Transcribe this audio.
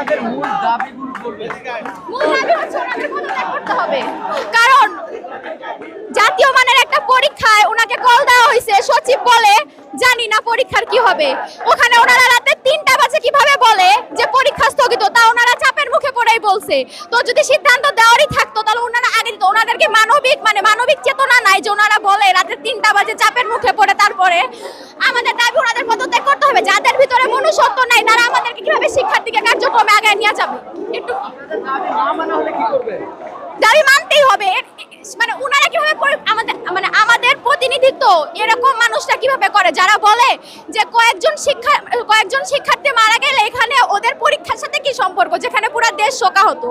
ওনাদের মূল দাবিগুলো বলবেন মূল দাবি হচ্ছে ওনাদের পদত্যাগ করতে হবে। কারণ জাতীয় মানের একটা পরীক্ষায় ওনাকে কল দেওয়া হয়েছে, সচিব বলে, জানি না পরীক্ষার কি হবে। ওখানে ওনারা রাতে তিনটা বাজে কীভাবে বলে যে পরীক্ষা স্থগিত, তা ওনারা চাপের মুখে পড়েই বলছে। তো যদি সিদ্ধান্ত দেওয়ারই থাকতো, তাহলে ওনারা আগে দিত ওনাদেরকে মানবিক মানে মানবিক চেতনা নাই যে ওনারা বলে রাতে তিনটা বাজে চাপের মুখে পড়ে। তারপরে আমাদের দাবি ওনাদের পদত্যাগ করতে হবে। যাদের ভিতরে মনুষ্যত্ব নাই, তারা আমাদেরকে কীভাবে দিকে কার্যক্রমে আগে নিয়ে যাবে। একটু দাবি মানতেই হবে। মানে ওনারা কীভাবে আমাদের মানে আমাদের প্রতিনিধিত্ব এরকম মানুষরা কীভাবে করে? যারা বলে যে কয়েকজন শিক্ষা, কয়েকজন শিক্ষার্থী মারা গেলে এখানে ওদের পরীক্ষার সাথে কি সম্পর্ক? যেখানে পুরো দেশ শোকা হতো